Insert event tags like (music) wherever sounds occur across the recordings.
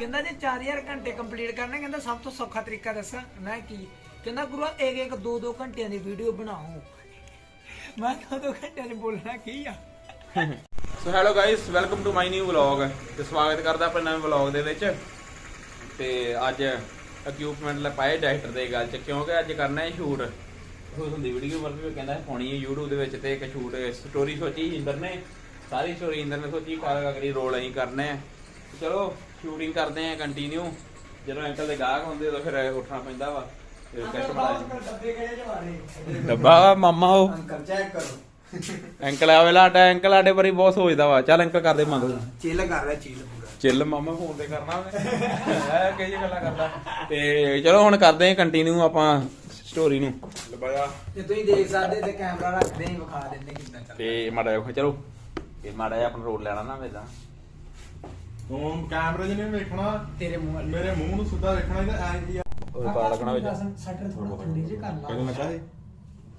ਕਹਿੰਦਾ ਜੇ 4000 ਘੰਟੇ ਕੰਪਲੀਟ ਕਰਨੇ, ਕਹਿੰਦਾ ਸਭ ਤੋਂ ਸੌਖਾ ਤਰੀਕਾ ਦੱਸਾਂ ਮੈਂ ਕੀ। ਕਹਿੰਦਾ ਗੁਰੂ ਇੱਕ ਇੱਕ ਦੋ ਦੋ ਘੰਟਿਆਂ ਦੀ ਵੀਡੀਓ ਬਣਾਓ। ਮੈਂ ਦੋ ਦੋ ਘੰਟਿਆਂ 'ਚ ਬੋਲਣਾ ਕੀ ਆ? So hello guys welcome to my new vlog ਤੇ ਸਵਾਗਤ ਕਰਦਾ ਆਪਣੇ ਨਵੇਂ ਵਲੌਗ ਦੇ ਵਿੱਚ। ਤੇ ਅੱਜ ਇਕਵਿਪਮੈਂਟ ਲੈ ਪਾਏ ਡਾਇਰੈਕਟਰ ਦੇ ਗੱਲ ਚ, ਕਿਉਂਕਿ ਅੱਜ ਕਰਨਾ ਹੈ ਸ਼ੂਟ ਉਸ ਦੀ ਵੀਡੀਓ ਪਰ ਵੀ ਕਹਿੰਦਾ ਪਾਉਣੀ ਹੈ YouTube ਦੇ ਵਿੱਚ ਤੇ ਇੱਕ ਸ਼ੂਟ ਸਟੋਰੀ ਸੋਚੀ ਇੰਦਰ ਨੇ। ਸਾਰੀ ਸਟੋਰੀ ਇੰਦਰ ਨੇ ਸੋਚੀ ਕਰ ਅਗਲੀ ਰੋਲ ਅਸੀਂ ਕਰਨਾ ਆ। ਚਲੋ ਸ਼ੂਟਿੰਗ ਕਰਦੇ ਆ ਕੰਟੀਨਿਊ ਜਦੋਂ ਅੰਕਲ ਦੇ ਗਾਹਕ ਹੁੰਦੇ ਉਦੋਂ ਫਿਰ ਉੱਠਣਾ ਪੈਂਦਾ ਵਾ। ਤੇ ਕੈਸਟ ਬਣਾ ਡੱਬੇ ਕਿਹੜੇ ਮਾਰੇ? ਡੱਬਾ ਮਾਮਾ ਉਹ। ਅੰਕਲ ਚੈੱਕ ਕਰੋ। ਅੰਕਲ ਆਵੇ ਲਾਟਾ ਅੰਕਲ ਆਡੇ ਬਾਰੇ ਬਹੁਤ ਸੋਚਦਾ ਵਾ। ਚੱਲ ਅੰਕਲ ਕਰਦੇ ਮੰਗ। ਚਿੱਲ ਕਰ ਰਿਹਾ ਚਿੱਲ ਪੂਰਾ। ਚਿੱਲ ਮਾਮਾ ਫੋਨ ਤੇ ਕਰਨਾ ਉਹਨੇ ਐ ਕਈ ਗੱਲਾਂ ਕਰਦਾ। ਤੇ ਚਲੋ ਹੁਣ ਕਰਦੇ ਆ ਕੰਟੀਨਿਊ ਆਪਾਂ ਸਟੋਰੀ ਨੂੰ। ਲਬਾਇਆ। ਤੇ ਤੁਸੀਂ ਦੇਖ ਸਕਦੇ ਤੇ ਕੈਮਰਾ ਰੱਖਦੇ ਹੀ ਵਿਖਾ ਦਿੰਦੇ ਕਿੰਨਾ ਚੱਲ ਤੇ ਮਾੜਾ ਜਿਹਾ ਚਲੋ ਇਹ ਮਾੜਾ ਜਿਹਾ ਆਪਣਾ ਰੋਲ ਲੈਣਾ ਨਾ ਵੇਦਾਂ ਤੂੰ ਕੈਮਰੇ 'ਚ ਨਹੀਂ ਵੇਖਣਾ ਤੇਰੇ ਮੂੰਹ ਵੱਲ। ਮੇਰੇ ਮੂੰਹ ਨੂੰ ਸਿੱਧਾ ਵੇਖਣਾ ਇਹਦਾ ਐਂ ਆ? ਉਹ ਪਾ ਲੱਗਣਾ ਵਿੱਚ। ਸੱਟਰ ਥੋੜਾ ਥੋੜੀ ਜਿਹੀ ਕਰ ਲਾ। ਪਹਿਲਾਂ ਲੱਗਾ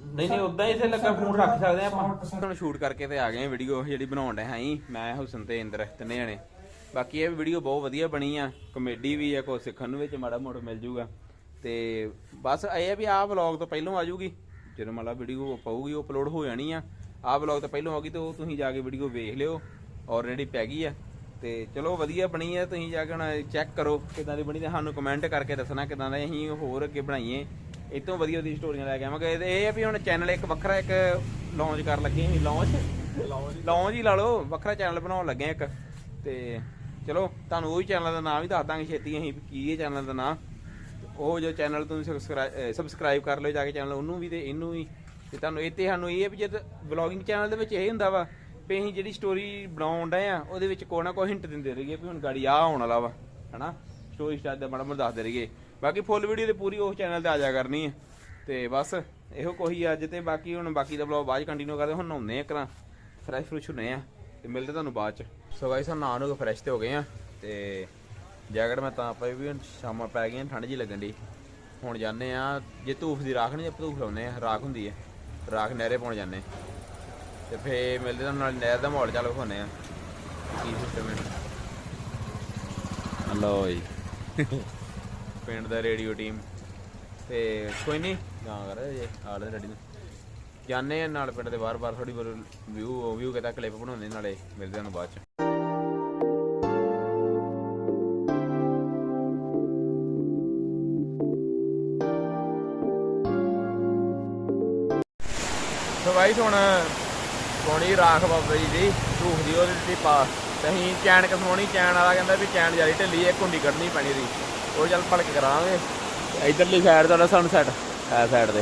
ਨਹੀਂ ਨਹੀਂ ਉਦਾਂ ਹੀ ਇੱਥੇ ਲੱਗਾ ਫੋਨ ਰੱਖ ਸਕਦੇ ਆ ਆਪਾਂ ਹੁਣ ਸ਼ੂਟ ਕਰਕੇ ਤੇ ਆ ਗਏ ਵੀਡੀਓ ਜਿਹੜੀ ਬਣਾਉਣ ਦੇ ਹਾਂ ਮੈਂ ਹੁਸਨ ਤੇ ਇੰਦਰ ਤਿੰਨੇ ਜਣੇ। ਬਾਕੀ ਇਹ ਵੀਡੀਓ ਬਹੁਤ ਵਧੀਆ ਬਣੀ ਆ। ਕਮੇਡੀ ਵੀ ਆ ਕੁਝ ਸਿੱਖਣ ਨੂੰ ਵਿੱਚ ਮਾੜਾ ਮੋਟਾ ਮਿਲ ਜੂਗਾ। ਤੇ ਬਸ ਇਹ ਆ ਵੀ ਆਹ ਵਲੌਗ ਤੋਂ ਪਹਿਲਾਂ ਆ ਜੂਗੀ। ਜਦੋਂ ਮਾਲਾ ਵੀਡੀਓ ਪਾਊਗੀ ਉਹ ਅਪਲੋਡ ਹੋ ਜਾਣੀ ਆ। ਆਹ ਵਲੌਗ ਤੋਂ ਪਹਿਲਾਂ ਆਉਗੀ ਤੇ ਉਹ ਤੁਸੀਂ ਜਾ ਕੇ ਵੀਡੀਓ ਵੇਖ ਲਿਓ। ਆਲਰੇਡੀ ਪੈ ਗਈ ਆ। ਤੇ ਚਲੋ ਵਧੀਆ ਬਣੀ ਆ ਤੁਸੀਂ ਜਾ ਕੇ ਹੁਣ ਚੈੱਕ ਕਰੋ ਕਿਦਾਂ ਦੀ ਬਣੀ ਤੇ ਸਾਨੂੰ ਕਮੈਂਟ ਕਰਕੇ ਦੱਸਣਾ ਕਿਦਾਂ ਦਾ ਅਸੀਂ ਹੋਰ ਅੱਗੇ ਬਣਾਈਏ। ਇਹ ਤੋਂ ਵਧੀਆ ਵਧੀਆ ਸਟੋਰੀਆਂ ਲੈ ਕੇ ਆਵਾਂਗੇ। ਇਹ ਆ ਵੀ ਹੁਣ ਚੈਨਲ ਇੱਕ ਵੱਖਰਾ ਇੱਕ ਲਾਂਚ ਕਰਨ ਲੱਗੇ ਅਸੀਂ ਲਾਂਚ ਲਾਂਚ ਹੀ। ਲਾ ਲਓ ਵੱਖਰਾ ਚੈਨਲ ਬਣਾਉਣ ਲੱਗੇ ਇੱਕ। ਤੇ ਚਲੋ ਤੁਹਾਨੂੰ ਉਹ ਹੀ ਚੈਨਲ ਦਾ ਨਾਮ ਵੀ ਦੱਸ ਦਾਂਗੇ ਛੇਤੀ ਅਸੀਂ ਕੀ ਇਹ ਚੈਨਲ ਦਾ ਨਾਮ। ਉਹ ਜੋ ਚੈਨਲ ਤੁਸੀਂ ਸਬਸਕ੍ਰਾਈਬ ਕਰ ਲਿਓ ਜਾ ਕੇ ਚੈਨਲ ਉਹਨੂੰ ਵੀ ਤੇ ਇਹਨੂੰ ਵੀ। ਤੇ ਤੁਹਾਨੂੰ ਇਹ ਤੇ ਸਾਨੂੰ ਇਹ ਹੈ ਵੀ ਜਦ ਵਲੌਗਿੰਗ ਚੈਨਲ ਦੇ ਵਿੱਚ ਇਹ ਹੁੰਦਾ ਵਾ ਵੀ ਅਸੀਂ ਜਿਹੜੀ ਸਟੋਰੀ ਬਣਾਉਣ ਡਏ ਆ, ਉਹਦੇ ਵਿੱਚ ਕੋਈ ਨਾ ਕੋਈ ਹਿੰਟ ਦਿੰਦੇ ਰਹੀਏ ਵੀ ਹੁਣ ਗਾੜੀ ਆ ਆਉਣ ਵਾਲਾ ਵਾ, ਹਨਾ? ਸਟੋਰੀ ਸਟਾਰ ਦਾ ਮਾੜਾ ਮੋਟਾ ਦੱਸਦੇ ਰਹੀਏ। ਬਾਕੀ ਫੁੱਲ ਵੀਡੀਓ ਤੇ ਪੂਰੀ ਉਸ ਚੈਨਲ ਤੇ ਆ ਜਾ ਕਰਨੀ ਹੈ ਤੇ ਬਸ, ਇਹੋ ਕੋਈ ਅੱਜ ਤੇ, ਬਾਕੀ ਹੁਣ ਬਾਕੀ ਦਾ ਵਲੌਗ ਬਾਅਦ ਕੰਟੀਨਿਊ ਕਰਦੇ, ਹੁਣ ਨਹਾਉਂਦੇ ਆ ਕਰਾਂ ਫਰੈਸ਼ ਫਰੂਸ਼ ਹੁੰਨੇ ਆ। ਤੇ ਮਿਲਦੇ ਤੁਹਾਨੂੰ ਬਾਅਦ ਚ। ਸੋ ਗਾਇਸ ਹੁਣ ਨਹਾ ਨੂੰ ਫਰੈਸ਼ ਤੇ ਹੋ ਗਏ ਆ। ਤੇ ਜੈਕਟ ਮੈਂ ਤਾਂ ਪਾਈ ਵੀ ਹੁਣ ਸ਼ਾਮਾਂ ਪੈ ਗਈਆਂ, ਠੰਡ ਜੀ ਲੱਗਣ ਦੀ ਹੁਣ ਜਾਂਦੇ ਆ, ਜੇ ਧੂਫ ਦੀ ਰਾਖ ਨਹੀਂ ਜੇ ਧੂਫ ਲਾਉਂਦੇ ਆ, ਰਾਖ ਹੁੰਦੀ ਹੈ ਰਾਖ ਨਹਿਰੇ ਪਾਉਣ ਜਾਂਦੇ ਤੇ ਫੇ ਮਿਲਦੇ ਤੁਹਾਨੂੰ ਨਾਲ ਨਹਿਰ ਦਾ ਮਾਹੌਲ ਚੱਲ ਵਿਖਾਉਂਦੇ ਆ ਕੀ ਸਿਸਟਮ ਹੈ? ਹਲੋ ਜੀ। ਪਿੰਡ ਦਾ ਰੇਡੀਓ ਟੀਮ। ਤੇ ਕੋਈ ਨਹੀਂ ਗਾਂ ਕਰ ਜੇ ਆਲੇ ਰੈਡੀ ਨੂੰ। ਜਾਂਦੇ ਆ ਨਾਲ ਪਿੰਡ ਦੇ ਬਾਰ-ਬਾਰ ਥੋੜੀ ਵਿਊ ਵਿਊ ਕਿਤਾ ਕਲਿੱਪ ਬਣਾਉਂਦੇ ਨਾਲੇ ਮਿਲਦੇ ਤੁਹਾਨੂੰ ਬਾਅਦ ਚ। ਸੋ ਗਾਈਸ ਹੁਣ ਪਾਉਣੀ ਰਾਖ ਬਾਬਾ ਜੀ ਦੀ ਧੂਫ ਦੀ ਉਹਦੇ ਤੇ ਪਾ ਤੇ ਅਸੀਂ ਚੈਨ ਕਸਵਾਉਣੀ ਚੈਨ ਵਾਲਾ ਕਹਿੰਦਾ ਵੀ ਚੈਨ ਜਾਰੀ ਢਿੱਲੀ ਇੱਕ ਕੁੰਡੀ ਕੱਢਣੀ ਪੈਣੀ ਦੀ ਉਹ ਚੱਲ ਭਲਕ ਕਰਾਂਗੇ। ਇਧਰਲੀ ਸਾਈਡ ਤੁਹਾਡਾ ਸਨਸੈਟ ਹੈ ਸਾਈਡ ਤੇ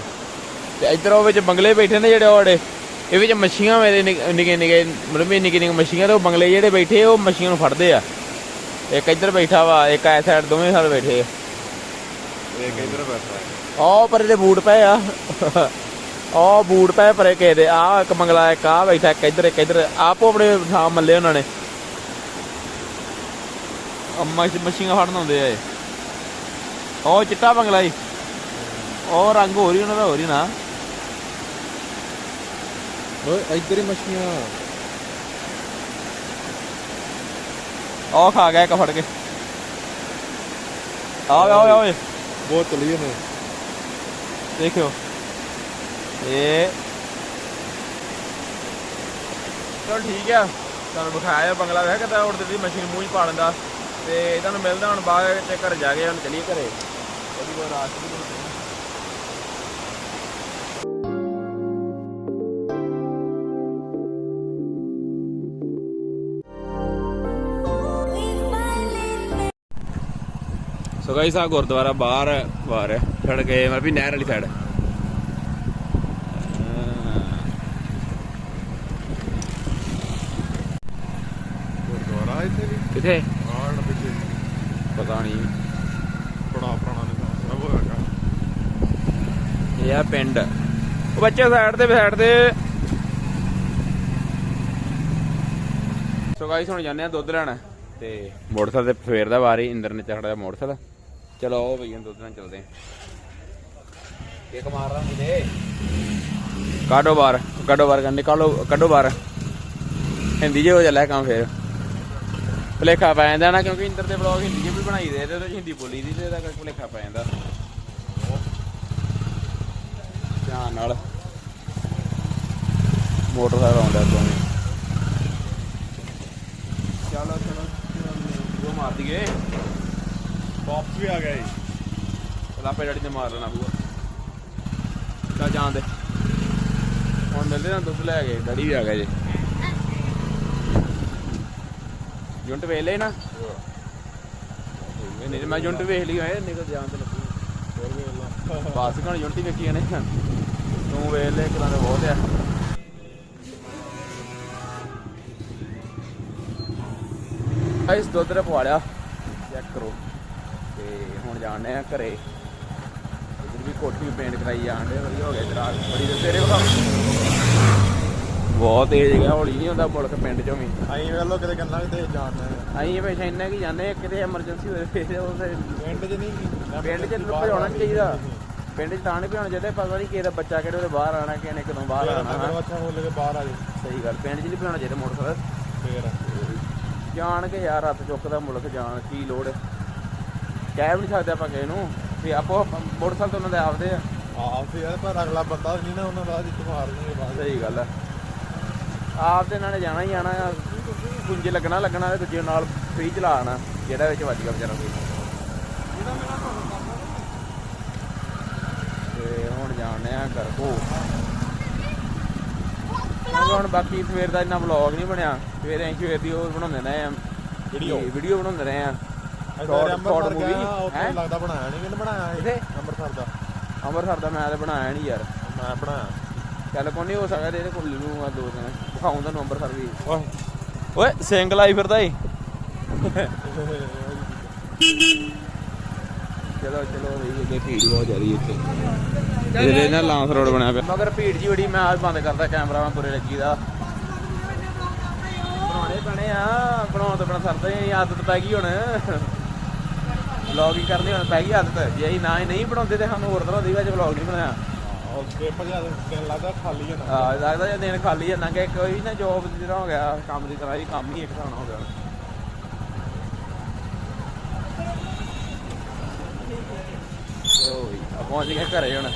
ਤੇ ਇਧਰ ਉਹ ਵਿੱਚ ਬੰਗਲੇ ਬੈਠੇ ਨੇ ਜਿਹੜੇ ਉਹੜੇ ਇਹ ਵਿੱਚ ਮੱਛੀਆਂ ਮੇਰੇ ਨਿੱਕੇ ਨਿੱਕੇ ਮਤਲਬ ਵੀ ਨਿੱਕੇ ਨਿੱਕੇ ਮੱਛੀਆਂ ਤੇ ਉਹ ਬੰਗਲੇ ਜਿਹੜੇ ਬੈਠੇ ਉਹ ਮੱਛੀਆਂ ਨੂੰ ਫੜਦੇ ਆ। ਇੱਕ ਇੱਧਰ ਬੈਠਾ ਵਾ ਇੱਕ ਐ ਸਾਈਡ ਦੋਵੇਂ ਸਾਲ ਬੈਠੇ ਆ। ਇਹ ਕਿੱਧਰ ਬੈਠਾ? ਹੈ ਉਹ ਪਰੇ ਦੇ ਬੂਟ ਪਏ ਆ। ਉਹ ਬੂਟ ਪਏ ਪਰੇ ਕਿਸੇ ਦੇ ਆ ਇੱਕ ਮੰਗਲਾ ਇੱਕ ਆ ਬੈਠਾ ਇੱਕ ਇੱਧਰ ਇੱਕ ਇੱਧਰ। ਆਪੋ ਆਪਣੇ ਥਾਂ ਮੱਲੇ ਉਹਨਾਂ ਨੇ। ਅੰਮਾ ਮਸ਼ੀਨਾਂ ਫੜਨ ਆਉਂਦੇ ਆ ਇਹ। ਉਹ ਚਿੱਟਾ ਬੰਗਲਾ ਜੀ। ਉਹ ਰੰਗ ਹੋ ਰਹੀ ਉਹਨਾਂ ਦਾ ਹੋ ਰਹੀ ਨਾ। ਓਏ ਇੱਧਰ ਹੀ ਮੱਛੀਆਂ ਉਹ ਖਾ ਗਿਆ ਇੱਕ ਫੜ ਕੇ। ਆਵੇ ਆਵੇ ਆਵੇ। ਬਹੁਤ ਚਲੀਏ ਨੇ ਦੇਖਿਓ। ਇਹ ਚਲ ਠੀਕ ਆ। ਤੁਹਾਨੂੰ ਵਿਖਾਇਆ ਬੰਗਲਾ ਵੇਖ ਕਿਤਾ ਉੜਦੇ ਦੀ ਮਸ਼ੀਨ ਮੂੰਹ ਹੀ ਪਾ ਲੈਂਦਾ ਤੇ ਤੁਹਾਨੂੰ ਮਿਲਦਾ ਹੁਣ ਬਾਅਦ ਤੇ ਘਰ ਜਾ ਕੇ, ਹੁਣ ਚਲੀਏ ਘਰੇ। ਉਹਦੀ ਕੋਈ ਰਾਤ ਨਹੀਂ। ਸੋ ਗਾਇਸ ਆ ਗੁਰਦੁਆਰਾ ਬਾਹਰ ਬਾਹਰ ਛੜ ਗਏ, ਮਤਲਬ ਵੀ ਨਹਿਰ ਵਾਲੀ ਸਾਈਡ ਗੁਰਦੁਆਰਾ ਇੱਥੇ ਵੀ ਕਿੱਥੇ? ਆੜ ਪਿੱਛੇ ਪਤਾ ਨਹੀਂ। ਬੜਾ ਪੁਰਾਣਾ ਨਿਸ਼ਾਨ ਸਭ ਹੈਗਾ। ਇਹ ਆ ਪਿੰਡ। ਉਹ ਬੱਚੇ ਸਾਈਡ ਤੇ ਸਾਈਡ ਤੇ। ਸੋ ਗਾਇਸ ਹੁਣ ਜਾਂਦੇ ਆ ਦੁੱਧ ਲੈਣ। ਤੇ ਮੋਟਰਸਾਈਕਲ ਤੇ ਫੇਰ ਦਾ ਵਾਰੀ ਇੰਦਰ ਨੇ ਚੜਦਾ ਮੋਟਰਸਾਈਕਲ। ਚਲੋ ਉਹ ਭਈਆ ਦੁੱਧ ਲੈਣ ਚੱਲਦੇ ਆ। ਇੱਕ ਮਾਰ ਰਾਂ ਮੁਝੇ ਕਾਡੋ ਬਾਰ ਕਾਡੋ ਬਾਰ ਕੰਨੇ ਕਾਲੋ ਕੱਢੋ ਬਾਰ ਹਿੰਦੀ ਜੇ ਹੋ ਚੱਲਿਆ ਕੰਮ ਫੇਰ। ਭੁਲੇਖਾ ਪੈ ਜਾਂਦਾ ਨਾ ਕਿਉਂਕਿ ਇੰਦਰ ਦੇ ਵਲੌਗ ਹਿੰਦੀ 'ਚ ਵੀ ਬਣਾਈ ਦੇ ਤੇ ਉਹਦੇ 'ਚ ਹਿੰਦੀ ਬੋਲੀ ਦੀ ਤੇ ਇਹਦਾ ਕਰਕੇ ਭੁਲੇਖਾ ਪੈ ਜਾਂਦਾ। ਧਿਆਨ ਨਾਲ। ਮੋਟਰਸਾਈਕਲ ਆਉਂਦਾ ਤੋਂ ਚਲੋ ਚਲੋ ਉਹ ਮਾਰ ਦਈਏ। ਵਾਪਸ ਵੀ ਆ ਗਿਆ ਜੀ ਲਾਪੇ ਡੈਡੀ ਨੇ ਮਾਰ ਲੈਣਾ ਪੂਆ ਚੱਲ ਜਾਣ ਦੇ। ਹੁਣ ਮਿਲਦੇ ਨਾ ਦੁੱਧ ਲੈ ਗਏ ਡੈਡੀ ਵੀ ਆ ਗਿਆ ਜੀ। ਜੁੰਟ ਵੇਖ ਲੈ ਨਾ। ਨਹੀਂ ਮੈਂ ਜੁੰਟ ਵੇਖ ਲਈ ਹੋਏ ਨਿਕਲ ਜਾਣ ਤੇ ਲੱਗੀ। ਹੋਰ ਵੀ ਅੱਲਾ ਬਸ ਕਣ ਜੁੰਟੀ ਵੇਖੀ ਨੇ ਤੂੰ ਵੇਖ ਲੈ ਕਿਦਾਂ ਦਾ ਬਹੁਤ ਆ। ਇਸ ਦੁੱਧ ਰ ਪਵਾ ਲਿਆ ਚੈੱਕ ਕਰੋ। ਤੇ ਹੁਣ ਜਾਣਦੇ ਆ ਘਰੇ। ਇਧਰ ਵੀ ਕੋਠੀ ਪੇਂਟ ਕਰਾਈ ਜਾਣਦੇ ਵਧੀਆ ਹੋ ਗਿਆ, ਜਰਾ। ਬੜੀ ਦੇ ਤੇਰੇ ਕੋਲ ਬਹੁਤ ਤੇਜ਼ ਗਿਆ ਹੌਲੀ ਨਹੀਂ ਹੁੰਦਾ ਮੁਲਕ ਪਿੰਡ ਚੋਂ ਵੀ। ਆਈ ਵੇਖ ਲੋ ਕਿਤੇ ਕੰਨਾਂ ਕਿਤੇ ਜਾਣਾ ਹੈ ਅਸੀਂ ਹਮੇਸ਼ਾ ਇੰਨਾ ਕੀ ਜਾਂਦੇ ਕਿਤੇ ਐਮਰਜੈਂਸੀ ਹੋਵੇ ਫਿਰ ਉਹਦੇ ਪਿੰਡ 'ਚ ਨਹੀਂ ਪਿੰਡ 'ਚ ਭਜਾਉਣਾ ਨਹੀਂ ਚਾਹੀਦਾ। ਪਿੰਡ 'ਚ ਤਾਂ ਨਹੀਂ ਭਜਾਉਣਾ ਚਾਹੀਦਾ ਪਤਾ ਨਹੀਂ ਕਿਹਦਾ ਬੱਚਾ ਕਿਹੜੇ ਵੇਲੇ ਬਾਹਰ ਆਣਾ ਕਿਹਨੇ ਕਦੋਂ ਬਾਹਰ ਆਣਾ ਅੱਛਾ ਹੋ ਲਗੇ ਬਾਹਰ ਆ ਜੇ। ਸਹੀ ਗੱਲ ਪਿੰਡ 'ਚ ਨਹੀਂ ਭਜਾਉਣਾ ਚਾਹੀਦਾ ਮੋਟਰਸਾਈਕਲ। ਫੇਰ। ਜਾਣ ਕੇ ਯਾਰ ਹੱਥ ਚੁੱਕਦਾ ਮੁਲਕ ਜਾਣ ਕੀ ਲੋੜ ਹੈ? ਕਹਿ ਵੀ ਨਹੀਂ ਸਕਦੇ ਆਪਾਂ ਕਿਸੇ ਨੂੰ ਵੀ ਆਪੋ ਮੋਟਰਸਾਈਕਲ ਤਾਂ ਉਹਨਾਂ ਦੇ ਆਪਦੇ ਆ। ਆਹ ਫੇਰ ਪਰ ਅਗਲਾ ਬੰਦਾ ਨਹੀਂ ਨਾ ਉਹਨਾਂ ਦਾ ਜਿੱਤ ਮਾਰ ਦੇਣਗੇ ਬਾਅਦ ਸਹੀ ਗੱਲ ਹੈ ਆਪ ਦੇ ਨਾਲ ਜਾਣਾ ਹੀ ਆਣਾ ਆ ਕੁੰਜੇ ਲੱਗਣਾ ਲੱਗਣਾ ਤੇ ਦੂਜੇ ਨਾਲ ਫ੍ਰੀ ਚਲਾਣਾ ਜਿਹੜਾ ਵਿੱਚ ਵੱਜ ਗਿਆ ਵਿਚਾਰਾ ਕੋਈ। ਤੇ ਹੁਣ ਜਾਣਦੇ ਆ ਘਰ ਕੋ। ਹੁਣ ਬਾਕੀ ਸਵੇਰ ਦਾ ਇੰਨਾ ਵਲੌਗ ਨਹੀਂ ਬਣਿਆ ਸਵੇਰੇ ਅਸੀਂ ਸਵੇਰ ਦੀ ਉਹ ਬਣਾਉਂਦੇ ਨੇ ਆ Video? ਵੀਡੀਓ ਬਣਾਉਂਦੇ ਰਹੇ ਆ movie, ਗਿਆ ਉੱਥੇ ਹੈਂ? ਲੱਗਦਾ ਬਣਾਇਆ ਨਹੀਂ ਕਿਹਨੇ ਬਣਾਇਆ? ਇਹ ਅੰਮ੍ਰਿਤਸਰ ਦਾ। ਅੰਮ੍ਰਿਤਸਰ ਦਾ ਮੈਂ ਤੇ ਬਣਾਇਆ ਨਹੀਂ ਯਾਰ। ਮੈਂ ਬਣਾਇਆ। ਚੱਲ ਕੋਈ ਨਹੀਂ ਹੋ ਸਕਦਾ ਇਹਦੇ ਕੋਲ ਲੂਗਾ ਦੋ ਦਿਨ। ਦਿਖਾਉਂ ਤੁਹਾਨੂੰ ਅੰਮ੍ਰਿਤਸਰ ਵੀ। ਓਏ ਓਏ ਸਿੰਗਲ ਆਈ ਫਿਰਦਾ ਈ ਚਲੋ ਚਲੋ ਇਹ ਅੱਗੇ ਭੀੜ ਬਹੁਤ ਜ਼ਿਆਦੀ ਇੱਥੇ। ਇਹਦੇ ਨਾਲ ਲਾਂਸ ਰੋਡ ਬਣਿਆ ਪਿਆ। ਮਗਰ ਭੀੜ ਜੀ ਬੜੀ ਮੈਂ ਆਜ ਬੰਦ ਕਰਦਾ ਕੈਮਰਾ ਮੈਂ ਪੂਰੇ ਲੱਗੀ ਦਾ। ਬਣਾਉਣੇ ਪੈਣੇ ਆ ਬਣਾਉਣ ਤੋਂ ਬਿਨਾ ਸਰਦਾ ਹੀ ਆਦਤ ਪੈ ਗਈ ਹੁਣ। ਵਲੌਗ ਹੀ ਕਰਨੀ ਹੁਣ ਪੈ ਗਈ ਆਦਤ। ਜੇ ਅਸੀਂ ਨਾ ਹੀ ਨਹੀਂ ਬਣਾਉਂਦੇ ਤੇ ਸਾਨੂੰ ਹੋਰ ਤਰ੍ਹਾਂ ਦੀ ਵਿੱਚ ਵਲੌਗ ਨਹੀਂ ਬਣਾਇਆ। ਓਕੇ ਭਜਾ ਦਿਨ ਲੱਗਦਾ ਖਾਲੀ ਹੈ ਨਾ ਆ ਲੱਗਦਾ ਜੇ ਦਿਨ ਖਾਲੀ ਹੈ ਨਾ ਕਿ ਕੋਈ ਨਾ ਜੋਬ ਜਿਹੜਾ ਹੋ ਗਿਆ, ਕੰਮ ਦੀ ਤਰ੍ਹਾਂ ਹੀ ਕੰਮ ਹੀ ਇੱਕ ਤਰ੍ਹਾਂ ਹੋ ਗਿਆ। ਆ ਪਹੁੰਚ ਗਏ ਘਰੇ ਹੁਣ।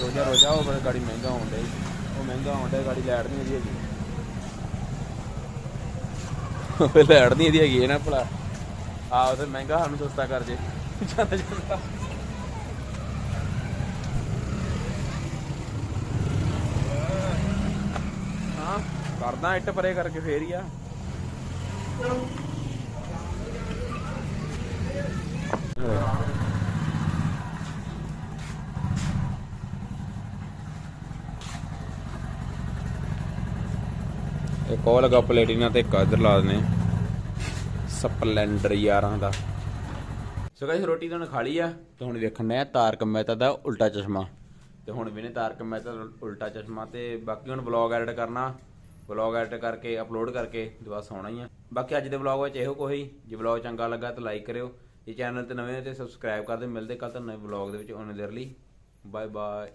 ਰੋਜਾ ਰੋਜਾ ਉਹ ਬੜਾ ਗਾੜੀ ਮਹਿੰਗਾ ਹੋਣ ਡਈ ਉਹ ਮਹਿੰਗਾ ਹੋਣ ਡਿਆ, ਗਾੜੀ ਲੈਟ ਨਹੀਂ ਹੈਗੀ। ਉਹ (laughs) ਲੈਟ ਨਹੀਂ ਇਹਦੀ ਹੈਗੀ ਇਹ ਨਾ ਭਲਾ। ਆ ਉਹ ਤੇ ਮਹਿੰਗਾ ਸਾਨੂੰ ਸਸਤਾ ਕਰ ਜੇ (laughs) ਜਾਂਦਾ ਜਾਂਦਾ ਹਾਂ ਕਰਦਾ, ਇੱਟ ਪਰੇ ਕਰਕੇ ਫੇਰ ਹੀ ਆ। ਇੱਕ ਉਹ ਲਗਾ ਪਲੇਟੀਨਾ ਤੇ ਇੱਕ ਇੱਧਰ ਲਾ ਦਨੇ ਸਪਲੈਂਡਰ ਯਾਰਾਂ ਦਾ। ਸੋ ਗਾਇਸ ਰੋਟੀ ਤਾਂ ਹੁਣ ਖਾ ਲਈ ਆ, ਤੇ ਹੁਣ ਵੇਖਣ ਡਿਆ ਤਾਰਕ ਮਹਿਤਾ ਦਾ ਉਲਟਾ ਚਸ਼ਮਾ। ਤੇ ਹੁਣ ਵੀ ਨੇ ਤਾਰਕ ਮਹਿਤਾ ਦਾ ਉਲਟਾ ਚਸ਼ਮਾ, ਤੇ ਬਾਕੀ ਹੁਣ ਵਲੌਗ ਐਡਿਟ ਕਰਨਾ। ਵਲੌਗ ਐਡਿਟ ਕਰਕੇ, ਅਪਲੋਡ ਕਰਕੇ ਤੇ ਬਸ ਆਉਣਾ ਹੀ ਆ। ਬਾਕੀ ਅੱਜ ਦੇ ਵਲੌਗ ਵਿੱਚ ਇਹੋ ਕੋਈ ਜੇ ਵਲੌਗ ਚੰਗਾ ਲੱਗਾ ਤਾਂ ਲਾਈਕ ਕਰਿਓ। ਜੇ ਚੈਨਲ ਤੇ ਨਵੇਂ ਹੋ ਤੇ ਸਬਸਕ੍ਰਾਈਬ ਕਰ ਦਿਓ। ਮਿਲਦੇ ਕੱਲ ਤੁਹਾਨੂੰ ਨਵੇਂ ਵਲੌਗ ਦੇ ਵਿੱਚ ਉਹਨਾਂ ਦੇਰ ਲਈ। Bye bye